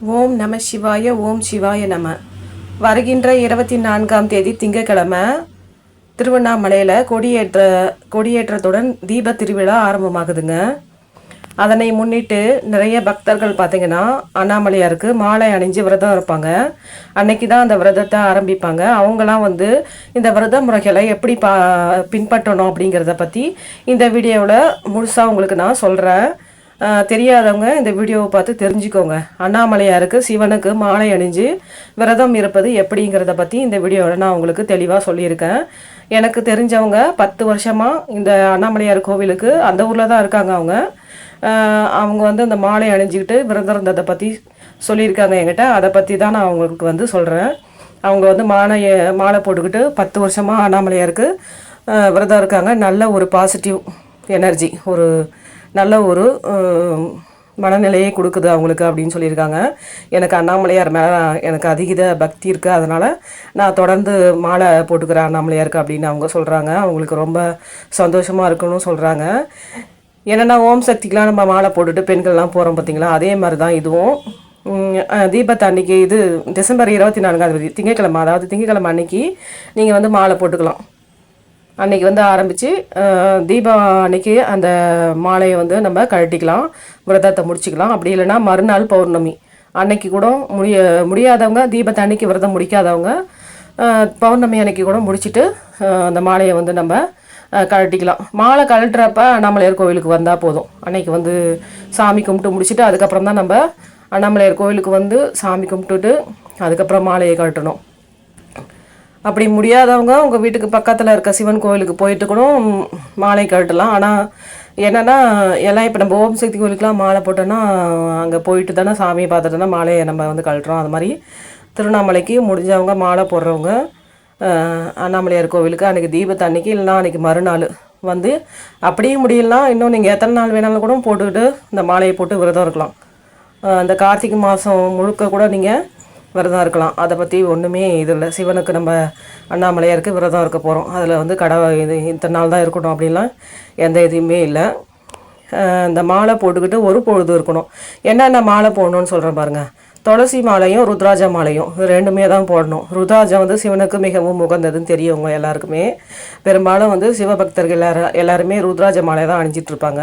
ஓம் நம சிவாய ஓம் சிவாய நம. வருகின்ற இருபத்தி நான்காம் தேதி திங்கக்கிழமை திருவண்ணாமலையில் கொடியேற்ற கொடியேற்றத்துடன் தீப திருவிழா ஆரம்பமாகுதுங்க. அதனை முன்னிட்டு நிறைய பக்தர்கள் பார்த்தீங்கன்னா அண்ணாமலையாருக்கு மாலை அணிஞ்சு விரதம் இருப்பாங்க. அன்னைக்கு தான் அந்த விரதத்தை ஆரம்பிப்பாங்க. அவங்களாம் வந்து இந்த விரத முறைகளை எப்படி பா பின்பற்றணும் அப்படிங்கிறத பற்றி இந்த வீடியோவில் முழுசாக உங்களுக்கு நான் சொல்கிறேன் தெரியாதவங்க இந்த வீடியோவை பார்த்து தெரிஞ்சுக்கோங்க. அண்ணாமலையாருக்கு சிவனுக்கு மாலை அணிஞ்சு விரதம் இருப்பது எப்படிங்கிறத பற்றி இந்த வீடியோவில் நான் உங்களுக்கு தெளிவாக சொல்லியிருக்கேன். எனக்கு தெரிஞ்சவங்க பத்து வருஷமாக இந்த அண்ணாமலையார் கோவிலுக்கு அந்த ஊரில் தான் இருக்காங்க அவங்க. அவங்க வந்து இந்த மாலை அணிஞ்சிக்கிட்டு விரதம் இருந்ததை பற்றி சொல்லியிருக்காங்க என்கிட்ட. அதை பற்றி தான் நான் அவங்களுக்கு வந்து சொல்கிறேன் அவங்க வந்து மாலையை மாலை போட்டுக்கிட்டு பத்து வருஷமாக அண்ணாமலையாருக்கு விரதம் இருக்காங்க. நல்ல ஒரு பாசிட்டிவ் எனர்ஜி ஒரு நல்ல ஒரு மனநிலையை கொடுக்குது அவங்களுக்கு அப்படின்னு சொல்லியிருக்காங்க. எனக்கு அண்ணாமலையார் மேலே எனக்கு அதிகித பக்தி இருக்குது அதனால் நான் தொடர்ந்து மாலை போட்டுக்கிறேன் அண்ணாமலையாருக்கு அப்படின்னு அவங்க சொல்கிறாங்க அவங்களுக்கு ரொம்ப சந்தோஷமாக இருக்குன்னு சொல்கிறாங்க என்னென்னா ஓம் சக்திக்கெலாம் நம்ம மாலை போட்டுட்டு பெண்கள்லாம் போகிறோம் பார்த்திங்களா அதே மாதிரி தான் இதுவும். தீபத்தை அஹ், அன்னைக்கு இது டிசம்பர் இருபத்தி நான்காம் தேதி திங்கக்கிழமை அதாவது திங்கக்கிழமை அன்னைக்கு நீங்கள் வந்து மாலை போட்டுக்கலாம். அன்னைக்கு வந்து ஆரம்பித்து தீபம் அன்னைக்கு அந்த மாலையை வந்து நம்ம கழட்டிக்கலாம் விரதத்தை முடிச்சுக்கலாம். அப்படி இல்லைன்னா மறுநாள் பௌர்ணமி. அன்னைக்கு கூட முடிய முடியாதவங்க தீபத்தை அன்னைக்கு விரதம் முடிக்காதவங்க பௌர்ணமி அன்னைக்கு கூட முடிச்சுட்டு அந்த மாலையை வந்து நம்ம கழட்டிக்கலாம். மாலை கழட்டுறப்ப அண்ணாமலையார் கோவிலுக்கு வந்தால் போதும். அன்னைக்கு வந்து சாமி கும்பிட்டு முடிச்சுட்டு அதுக்கப்புறம் தான் நம்ம அண்ணாமலையார் கோவிலுக்கு வந்து சாமி கும்பிட்டுட்டு அதுக்கப்புறம் மாலையை கழட்டணும். அப்படி முடியாதவங்க உங்கள் வீட்டுக்கு பக்கத்தில் இருக்க சிவன் கோவிலுக்கு போயிட்டு கூட மாலை கழட்டலாம். ஆனால் என்னென்னா எல்லாம் இப்போ நம்ம ஓம் சக்தி கோவிலுக்குலாம் மாலை போட்டோன்னா அங்கே போயிட்டு தானே சாமியை பார்த்துட்டு தானே மாலையை நம்ம வந்து கழட்டுறோம். அது மாதிரி திருவண்ணாமலைக்கு முடிஞ்சவங்க மாலை போடுறவங்க அண்ணாமலையார் கோவிலுக்கு அன்றைக்கி தீபத்து அன்னைக்கு இல்லைன்னா அன்றைக்கி மறுநாள் வந்து அப்படியே முடியலனா இன்னும் நீங்கள் எத்தனை நாள் வேணாலும் கூட போட்டுக்கிட்டு இந்த மாலையை போட்டு விரதம் இருக்கலாம். அந்த இந்த கார்த்திகை மாதம் முழுக்க கூட நீங்கள் விரதம் இருக்கலாம். அதை பற்றி ஒன்றுமே இது இல்லை. சிவனுக்கு நம்ம அண்ணாமலையாருக்கு விரதம் இருக்க போகிறோம் அதில் வந்து கடை இது இத்தனை நாள் தான் இருக்கணும் அப்படின்லாம் எந்த இதுவுமே இல்லை. இந்த மாலை போட்டுக்கிட்டு ஒரு பொழுது இருக்கணும். என்னென்ன மாலை போடணும்னு சொல்கிறேன் பாருங்கள் துளசி மாலையும் ருத்ராஜ மாலையும் இது ரெண்டுமே தான் போடணும். ருத்ராஜம் வந்து சிவனுக்கு மிகவும் உகந்ததுன்னு தெரியுங்க எல்லாருக்குமே. பெரும்பாலும் வந்து சிவபக்தர்கள் எல்லாரும் எல்லாருமே ருத்ராஜ மாலை தான் அணிஞ்சிட்டு இருப்பாங்க.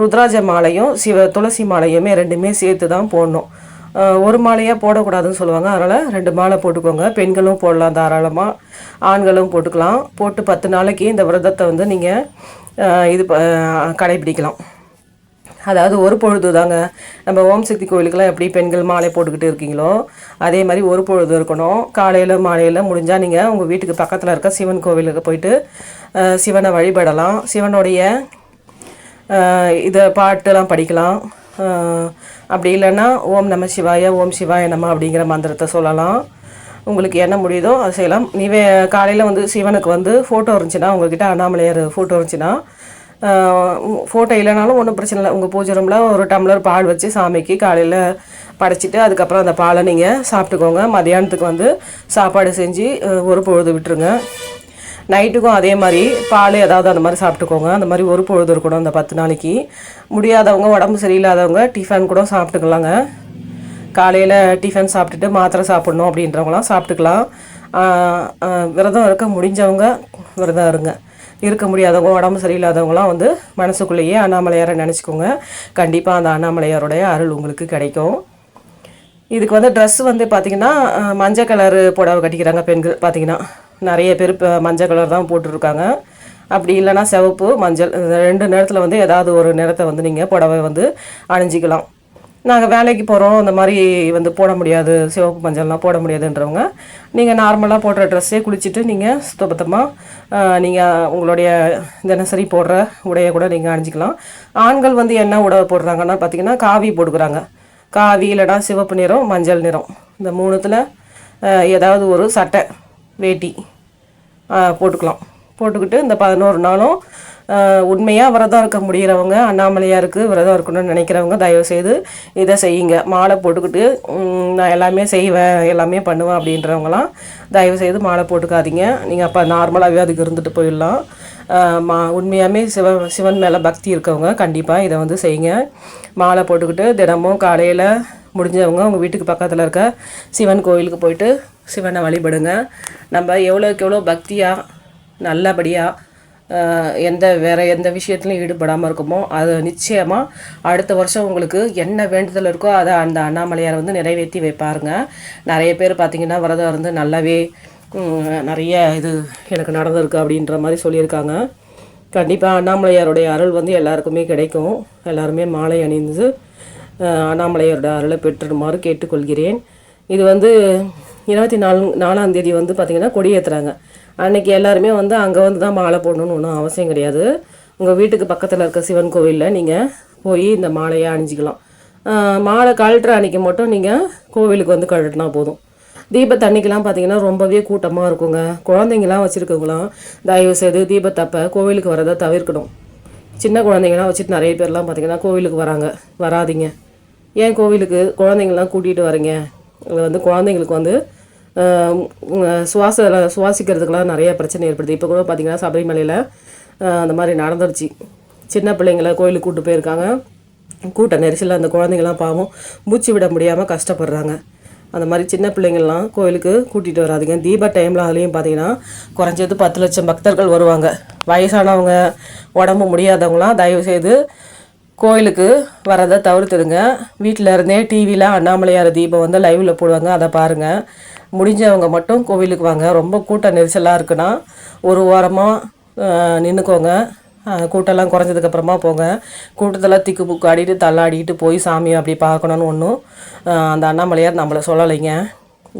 ருத்ராஜ மாலையும் சிவ துளசி மாலையுமே ரெண்டுமே சேர்த்து தான் போடணும். ஒரு மாலையாக போடக்கூடாதுன்னு சொல்லுவாங்க. அதனால் ரெண்டு மாலை போட்டுக்கோங்க. பெண்களும் போடலாம் தாராளமாக ஆண்களும் போட்டுக்கலாம். போட்டு பத்து நாளைக்கு இந்த விரதத்தை வந்து நீங்கள் இது ப- கடைபிடிக்கலாம். அதாவது ஒரு பொழுது தாங்க. நம்ம ஓம் சக்தி கோயிலுக்கெல்லாம் எப்படி பெண்கள் மாலை போட்டுக்கிட்டு இருக்கீங்களோ அதே மாதிரி ஒரு பொழுது இருக்கணும். காலையில் மாலையில் முடிஞ்சால் நீங்கள் உங்கள் வீட்டுக்கு பக்கத்தில் இருக்க சிவன் கோவிலுக்கு போயிட்டு சிவனை வழிபடலாம். சிவனுடைய இதை பாட்டெல்லாம் படிக்கலாம். அப்படி இல்லைன்னா ஓம் நம சிவாய ஓம் சிவாய நம அப்படிங்கிற மந்திரத்தை சொல்லலாம். உங்களுக்கு என்ன முடியுதோ அதை செய்யலாம். நீவே காலையில் வந்து சிவனுக்கு வந்து ஃபோட்டோ இருந்துச்சுன்னா உங்கள்கிட்ட அண்ணாமலையார் ஃபோட்டோ இருந்துச்சுன்னா ஃபோட்டோ இல்லைனாலும் ஒன்றும் பிரச்சனை இல்லை. உங்கள் பூஜை ரூமில் ஒரு டம்ளர் பால் வச்சு சாமிக்கு காலையில் படைச்சிட்டு அதுக்கப்புறம் அந்த பாலை நீங்கள் சாப்பிட்டுக்கோங்க. மதியானத்துக்கு வந்து சாப்பாடு செஞ்சு ஒரு பொழுது விட்டுருங்க. நைட்டுக்கும் அதே மாதிரி பால் ஏதாவது அந்த மாதிரி சாப்பிட்டுக்கோங்க. அந்த மாதிரி ஒரு பொழுது இருக்கணும் அந்த பத்து நாளைக்கு. முடியாதவங்க உடம்பு சரியில்லாதவங்க டிஃபன் கூட சாப்பிட்டுக்கலாங்க. காலையில் டிஃபன் சாப்பிட்டுட்டு மாத்திரை சாப்பிட்ணும் அப்படின்றவங்களாம் சாப்பிட்டுக்கலாம். விரதம் இருக்க முடிஞ்சவங்க விரதம் இருங்க. இருக்க முடியாதவங்க உடம்பு சரியில்லாதவங்களாம் வந்து மனசுக்குள்ளேயே அண்ணாமலையாரை நினச்சிக்கோங்க. கண்டிப்பாக அந்த அண்ணாமலையாருடைய அருள் உங்களுக்கு கிடைக்கும். இதுக்கு வந்து ட்ரெஸ் வந்து பார்த்தீங்கன்னா மஞ்சள் கலரு புடவை கட்டிக்கிறாங்க பெண்கள் பார்த்தீங்கன்னா நிறைய பேர் இப்போ மஞ்சள் கலர் தான் போட்டிருக்காங்க. அப்படி இல்லைன்னா சிவப்பு மஞ்சள் இந்த ரெண்டு நேரத்தில் வந்து ஏதாவது ஒரு நிறத்தை வந்து நீங்கள் புடவை வந்து அணிஞ்சிக்கலாம். நாங்கள் வேலைக்கு போகிறோம் இந்த மாதிரி வந்து போட முடியாது. சிவப்பு மஞ்சள்லாம் போட முடியாதுன்றவங்க நீங்கள் நார்மலாக போடுற ட்ரெஸ்ஸே குளிச்சுட்டு நீங்கள் சுத்தபத்தமாக நீங்கள் உங்களுடைய தினசரி போடுற உடையை கூட நீங்கள் அணிஞ்சிக்கலாம். ஆண்கள் வந்து என்ன உடவை போடுறாங்கன்னா பார்த்தீங்கன்னா காவி போட்டுக்கிறாங்க. காவி இல்லைனா சிவப்பு நிறம் மஞ்சள் நிறம். இந்த மூணுத்தில் ஏதாவது ஒரு சட்டை வேட்டி போட்டுக்கலாம். போட்டுக்கிட்டு இந்த பதினோரு நாளும் உண்மையாக விரதம் இருக்க முடிகிறவங்க அண்ணாமலையாருக்கு விரதம் இருக்கணும்னு நினைக்கிறவங்க தயவுசெய்து இதை செய்யுங்க. மாலை போட்டுக்கிட்டு நான் எல்லாமே செய்வேன் எல்லாமே பண்ணுவேன் அப்படின்றவங்களாம் தயவுசெய்து மாலை போட்டுக்காதீங்க. நீங்கள் அப்போ நார்மலாகவே அதுக்கு இருந்துட்டு போயிடலாம். மா உண்மையாமே சிவ சிவன் மேலே பக்தி இருக்கவங்க கண்டிப்பாக இதை வந்து செய்யுங்க. மாலை போட்டுக்கிட்டு தினமும் காலையில் முடிஞ்சவங்க உங்கள் வீட்டுக்கு பக்கத்தில் இருக்க சிவன் கோயிலுக்கு போயிட்டு சிவனை வழிபடுங்க. நம்ம எவ்வளோக்கு எவ்வளோ பக்தியாக நல்லபடியாக எந்த வேறு எந்த விஷயத்துலையும் ஈடுபடாமல் இருக்குமோ அது நிச்சயமாக அடுத்த வருஷம் உங்களுக்கு என்ன வேண்டுதல் இருக்கோ அதை அந்த அண்ணாமலையார் வந்து நிறைவேற்றி வைப்பாருங்க. நிறைய பேர் பார்த்திங்கன்னா விரதம் இருந்து நல்லாவே நிறைய இது எனக்கு நடந்திருக்கு அப்படின்ற மாதிரி சொல்லியிருக்காங்க. கண்டிப்பாக அண்ணாமலையாருடைய அருள் வந்து எல்லாருக்குமே கிடைக்கும். எல்லாருமே மாலை அணிந்து அண்ணாமலையாரோட அருளை பெற்றுமாறு கேட்டுக்கொள்கிறேன். இது வந்து இருபத்தி நாலு நாலாம் தேதி வந்து பார்த்திங்கன்னா கொடியேற்றுறாங்க அன்னைக்கு எல்லாருமே வந்து அங்கே வந்து தான் மாலை போடணும்னு ஒன்றும் அவசியம் கிடையாது. உங்கள் வீட்டுக்கு பக்கத்தில் இருக்க சிவன் கோவிலில் நீங்கள் போய் இந்த மாலையை அணிஞ்சிக்கலாம். மாலை கழட்டுற அன்னைக்கு மட்டும் நீங்கள் கோவிலுக்கு வந்து கழட்டினா போதும். தீபத்தன்னைக்கெலாம் பார்த்தீங்கன்னா ரொம்பவே கூட்டமாக இருக்குங்க. குழந்தைங்களாம் வச்சுருக்கவங்களாம் தயவு செய்து தீபத்தப்போ கோவிலுக்கு வரதை தவிர்க்கணும். சின்ன குழந்தைங்களாம் வச்சுட்டு நிறைய பேர்லாம் பார்த்தீங்கன்னா கோவிலுக்கு வராங்க. வராதீங்க. ஏன் கோவிலுக்கு குழந்தைங்களாம் கூட்டிகிட்டு வரீங்க? இது வந்து குழந்தைங்களுக்கு வந்து சுவாச சுவாசிக்கிறதுக்கெலாம் நிறைய பிரச்சனை ஏற்படுது. இப்போ கூட பார்த்தீங்கன்னா சபரிமலையில் அந்த மாதிரி நடந்துருச்சு. சின்ன பிள்ளைங்கள கோயிலுக்கு கூப்பிட்டு போயிருக்காங்க. கூட்ட நெரிசலில் அந்த குழந்தைங்களாம் பாவம் மூச்சு விட முடியாமல் கஷ்டப்படுறாங்க. அந்த மாதிரி சின்ன பிள்ளைங்கள்லாம் கோயிலுக்கு கூட்டிகிட்டு வராதிங்க. தீப டைமில் அதுலேயும் பார்த்தீங்கன்னா குறைஞ்சது பத்து லட்சம் பக்தர்கள் வருவாங்க. வயசானவங்க உடம்பு முடியாதவங்களாம் தயவு செய்து கோயிலுக்கு வரதை தவிர்த்துடுங்க. வீட்டில் இருந்தே டிவியில் அண்ணாமலையார் தீபம் வந்து லைவில் போடுவாங்க. அதை பாருங்கள் முடிஞ்சவங்க மட்டும் கோவிலுக்கு வாங்க. ரொம்ப கூட்ட நெரிசலாக இருக்குன்னா ஒரு வாரமாக நின்றுக்கோங்க கூட்டம்லாம் குறைஞ்சதுக்கப்புறமா போங்க. கூட்டத்தில் திக்கு புக்கு ஆடிட்டு தள்ளாடிட்டு போய் சாமியை அப்படி பார்க்கணுன்னு ஒன்றும் அந்த அண்ணாமலையார் நம்மளை சொல்லலைங்க.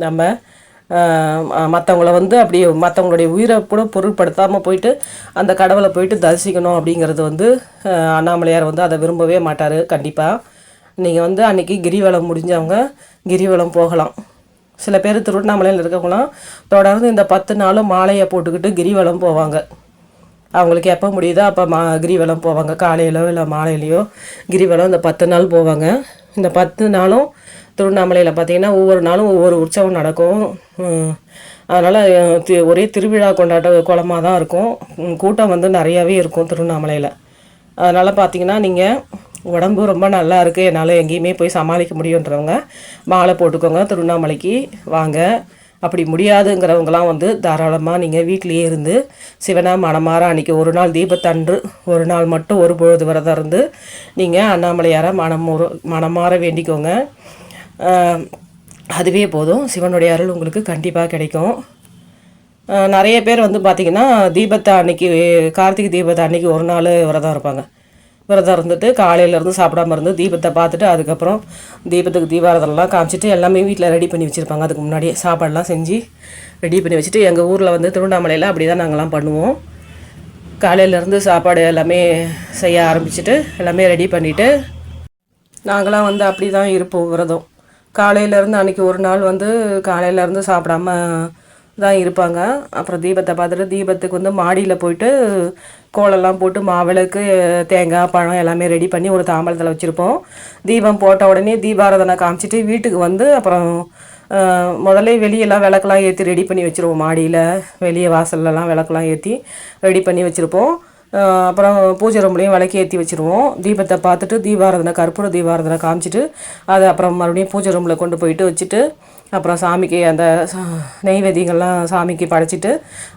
நம்ம மற்றவங்கள வந்து அப்படி மற்றவங்களுடைய உயிரை கூட பொருட்படுத்தாமல் போயிட்டு அந்த கடவுளை போயிட்டு தரிசிக்கணும் அப்படிங்கிறது வந்து அண்ணாமலையார் வந்து அதை விரும்பவே மாட்டார். கண்டிப்பாக நீங்கள் வந்து அன்றைக்கி கிரிவலம் முடிஞ்சவங்க கிரிவலம் போகலாம். சில பேர் திருவண்ணாமலையில் இருக்கவங்களாம் தொடர்ந்து இந்த பத்து நாளும் மாலையை போட்டுக்கிட்டு கிரிவலம் போவாங்க. அவங்களுக்கு எப்போ முடியுதோ அப்போ மா கிரிவலம் போவாங்க. காலையிலோ இல்லை மாலையிலையோ கிரிவலம் இந்த பத்து நாள் போவாங்க. இந்த பத்து நாளும் திருவண்ணாமலையில் பார்த்தீங்கன்னா ஒவ்வொரு நாளும் ஒவ்வொரு உற்சவம் நடக்கும். அதனால் ஒரே திருவிழா கொண்டாட்ட குளமாக தான் இருக்கும் கூட்டம் வந்து நிறையாவே இருக்கும் திருவண்ணாமலையில். அதனால் பார்த்தீங்கன்னா நீங்கள் உடம்பு ரொம்ப நல்லா இருக்குது என்னால் எங்கேயுமே போய் சமாளிக்க முடியுன்றவங்க மாலை போட்டுக்கோங்க திருவண்ணாமலைக்கு வாங்க. அப்படி முடியாதுங்கிறவங்களாம் வந்து தாராளமாக நீங்கள் வீட்லேயே இருந்து சிவனா மனமாற அன்றைக்கி ஒரு நாள் தீபத்தன்று ஒரு நாள் மட்டும் ஒரு பொழுது விரதம் இருந்து நீங்கள் அண்ணாமலையாரை மனமுற மனமாற வேண்டிக்கோங்க. அதுவே போதும். சிவனுடைய அருள் உங்களுக்கு கண்டிப்பாக கிடைக்கும். நிறைய பேர் வந்து பார்த்திங்கன்னா தீபத்தை அன்னைக்கு கார்த்திகை தீபத்தை அன்னைக்கு ஒரு நாள் விரதம் இருப்பாங்க. விரதம் இருந்துட்டு காலையிலேருந்து சாப்பிடாம இருந்து தீபத்தை பார்த்துட்டு அதுக்கப்புறம் தீபத்துக்கு தீபாரதெல்லாம் காமிச்சிட்டு எல்லாமே வீட்டில் ரெடி பண்ணி வச்சுருப்பாங்க. அதுக்கு முன்னாடியே சாப்பாடெல்லாம் செஞ்சு ரெடி பண்ணி வச்சுட்டு எங்கள் ஊரில் வந்து திருவண்ணாமலையில் அப்படி தான் நாங்கள்லாம் பண்ணுவோம் காலையிலேருந்து சாப்பாடு எல்லாமே செய்ய ஆரம்பிச்சிட்டு எல்லாமே ரெடி பண்ணிவிட்டு நாங்களாம் வந்து அப்படி தான் இருப்போம் விரதம். காலையிலேருந்து அன்றைக்கி ஒரு நாள் வந்து காலையிலேருந்து சாப்பிடாம தான் இருப்பாங்க. அப்புறம் தீபத்தை பார்த்துட்டு தீபத்துக்கு வந்து மாடியில் போயிட்டு கோலம்லாம் போட்டு மாவிளக்கு தேங்காய் பழம் எல்லாமே ரெடி பண்ணி ஒரு தாம்பலத்தில் வச்சுருப்போம். தீபம் போட்ட உடனே தீபாராதனை காமிச்சிட்டு வீட்டுக்கு வந்து அப்புறம் முதல்ல வெளியெல்லாம் விளக்கெல்லாம் ஏற்றி ரெடி பண்ணி வச்சுருவோம். மாடியில் வெளியே வாசல்லலாம் விளக்கெல்லாம் ஏற்றி ரெடி பண்ணி வச்சுருப்போம். அப்புறம் பூஜை ரூம்லேயும் விளக்கி ஏற்றி வச்சுருவோம். தீபத்தை பார்த்துட்டு தீபாராதனை கற்பூர தீபாராதனை காமிச்சிட்டு அதை அப்புறம் மறுபடியும் பூஜை ரூமில் கொண்டு போயிட்டு வச்சுட்டு அப்புறம் சாமிக்கு அந்த நெய்வேதிகள்லாம் சாமிக்கு படைச்சிட்டு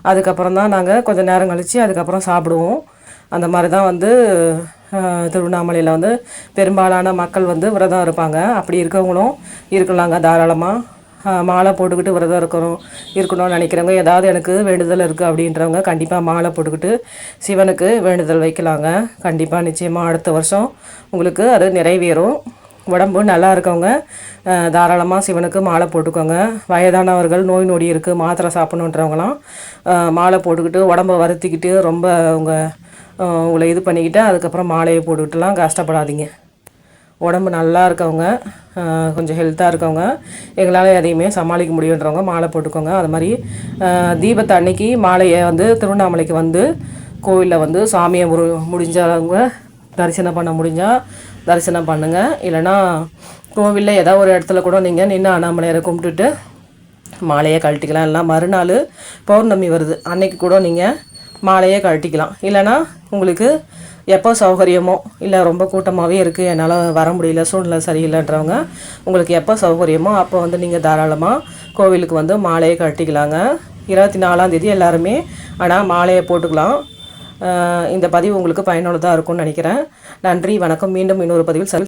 அதுக்கப்புறம் தான் நாங்கள் கொஞ்சம் நேரம் கழித்து அதுக்கப்புறம் சாப்பிடுவோம். அந்த மாதிரி தான் வந்து திருவண்ணாமலையில் வந்து பெரும்பாலான மக்கள் வந்து விரதம் இருப்பாங்க. அப்படி இருக்கவங்களும் இருக்கலாங்க தாராளமாக மாலை போட்டுக்கிட்டு விரதம் இருக்கணும் இருக்கணும்னு நினைக்கிறவங்க ஏதாவது எனக்கு வேண்டுதல் இருக்குது அப்படின்றவங்க கண்டிப்பாக மாலை போட்டுக்கிட்டு சிவனுக்கு வேண்டுதல் வைக்கலாங்க. கண்டிப்பாக நிச்சயமாக அடுத்த வருஷம் உங்களுக்கு அது நிறைவேறும். உடம்பு நல்லா இருக்கவங்க தாராளமாக சிவனுக்கு மாலை போட்டுக்கோங்க. வயதானவர்கள் நோய் நொடி இருக்குது மாத்திரை சாப்பிடணுன்றவங்களாம் மாலை போட்டுக்கிட்டு உடம்ப வருத்திக்கிட்டு ரொம்ப உங்கள் உங்களை இது பண்ணிக்கிட்டு அதுக்கப்புறம் மாலையை போட்டுக்கிட்டுலாம் கஷ்டப்படாதீங்க. உடம்பு நல்லா இருக்கவங்க கொஞ்சம் ஹெல்த்தாக இருக்கவங்க எங்களால் எதையுமே சமாளிக்க முடியுன்றவங்க மாலை போட்டுக்கோங்க. அது மாதிரி தீபத்தை அன்னைக்கு மாலையை வந்து திருவண்ணாமலைக்கு வந்து கோவிலில் வந்து சாமியை முரு முடிஞ்சவங்க தரிசனம் பண்ண முடிஞ்சால் தரிசனம் பண்ணுங்கள் இல்லைன்னா கோவிலில் ஏதாவது ஒரு இடத்துல கூட நீங்கள் நின்று அண்ணாமலையரை கும்பிட்டுட்டு மாலையை கழட்டிக்கலாம். இல்லைனா மறுநாள் பௌர்ணமி வருது. அன்னைக்கு கூட நீங்கள் மாலையை கழட்டிக்கலாம். இல்லைன்னா உங்களுக்கு எப்போ சௌகரியமோ இல்லை ரொம்ப கூட்டமாகவே இருக்குது என்னால் வர முடியல சூழ்நிலை சரியில்லைன்றவங்க உங்களுக்கு எப்போ சௌகரியமோ அப்போ வந்து நீங்கள் தாராளமாக கோவிலுக்கு வந்து மாலையை கட்டிக்கலாங்க இருபத்தி நாலாம் தேதி எல்லாருமே ஆனால் மாலையை போட்டுக்கலாம். இந்த பதிவு உங்களுக்கு பயனுள்ளதாக இருக்கும்னு நினைக்கிறேன். நன்றி வணக்கம். மீண்டும் இன்னொரு பதிவில் சரி